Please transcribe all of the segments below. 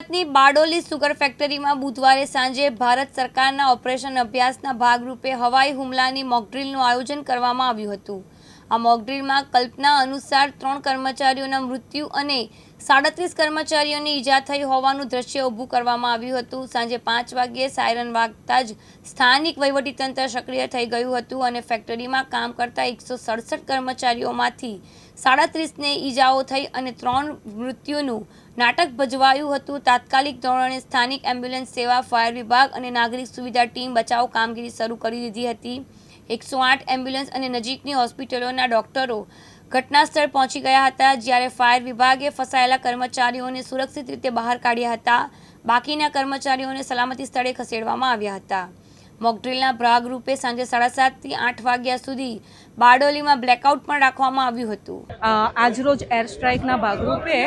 સુરતની બારડોલી સુગર ફેક્ટરીમાં બુધવારે સાંજે ભારત સરકારના ઓપરેશન અભ્યાસના ભાગરૂપે હવાઈ હુમલાની મોકડ્રીલનું આયોજન કરવામાં આવ્યું હતું. આ મોકડ્રીલમાં કલ્પના અનુસાર ત્રણ કર્મચારીઓના મૃત્યુ અને સાડત્રીસ કર્મચારીઓની ઈજા થઈ હોવાનું દ્રશ્ય ઊભું કરવામાં આવ્યું હતું. સાંજે પાંચ વાગ્યે સાયરન વાગતા જ સ્થાનિક વહીવટીતંત્ર સક્રિય થઈ ગયું હતું અને ફેક્ટરીમાં કામ કરતા એકસો સડસઠ કર્મચારીઓમાંથી સાડત્રીસને ઈજાઓ થઈ અને ત્રણ મૃત્યુનું નાટક ભજવાયું હતું. તાત્કાલિક ધોરણે સ્થાનિક એમ્બ્યુલન્સ સેવા, ફાયર વિભાગ અને નાગરિક સુવિધા ટીમ બચાવ કામગીરી શરૂ કરી દીધી હતી. એકસો આઠ એમ્બ્યુલન્સ અને નજીકની હોસ્પિટલોના ડોક્ટરો ઘટનાસ્થળ પહોંચી ગયા હતા, જ્યારે ફાયર વિભાગે ફસાયેલા કર્મચારીઓને સુરક્ષિત રીતે બહાર કાઢ્યા હતા. બાકીના કર્મચારીઓને સલામતી સ્થળે ખસેડવામાં આવ્યા હતા. મોકડ્રીલના ભાગરૂપે સાંજે સાડા સાતથી આઠ વાગ્યા સુધી બારડોલીમાં બ્લેકઆઉટ પણ રાખવામાં આવ્યું હતું. આજરોજ એર સ્ટ્રાઇકના ભાગરૂપે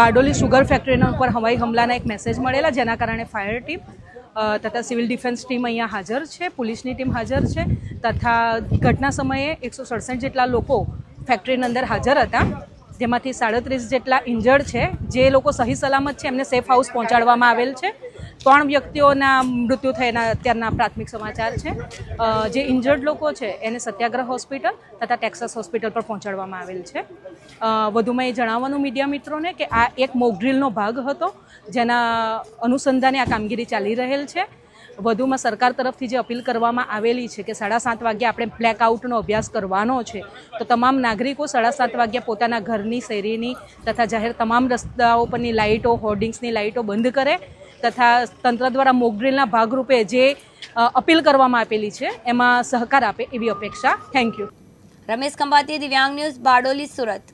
બારડોલી સુગર ફેક્ટરીના ઉપર હવાઈ હુમલાના એક મેસેજ મળેલા, જેના કારણે ફાયર ટીમ તથા સિવિલ ડિફેન્સ ટીમ અહીંયા હાજર છે, પોલીસની ટીમ હાજર છે, તથા ઘટના સમયે એકસો સડસઠ જેટલા લોકો ફેક્ટરીની અંદર હાજર હતા, જેમાંથી સાડત્રીસ જેટલા ઇન્જર્ડ છે, જે લોકો સહી સલામત છે, એમને સેફ હાઉસ પહોંચાડવામાં આવેલ છે. ત્રણ વ્યક્તિઓના મૃત્યુ થયાના અત્યારના પ્રાથમિક સમાચાર છે. જે ઇન્જર્ડ લોકો છે, એને સત્યાગ્રહ હોસ્પિટલ તથા ટેક્સાસ હોસ્પિટલ પર પહોંચાડવામાં આવેલ છે. વધુમાં એ જણાવવાનું મીડિયા મિત્રોને કે આ એક મોકડ્રીલનો ભાગ હતો, જેના અનુસંધાને આ કામગીરી ચાલી રહેલ છે. વધુમાં સરકાર તરફથી જે અપીલ કરવામાં આવેલી છે કે સાડા સાત વાગે આપણે બ્લેકઆઉટનો અભ્યાસ કરવાનો છે, તો તમામ નાગરિકો સાડા સાત વાગ્યા પોતાના ઘરની શેરીની તથા જાહેર તમામ રસ્તાઓ પરની લાઇટો, હોર્ડિંગ્સની લાઇટો બંધ કરે તથા તંત્ર દ્વારા મોકડ્રીલના ભાગરૂપે જે અપીલ કરવામાં આપેલી છે, એમાં સહકાર આપે એવી અપેક્ષા. થેન્ક યુ રમેશ ખંભાતી, દિવ્યાંગ ન્યૂઝ, બારડોલી, સુરત.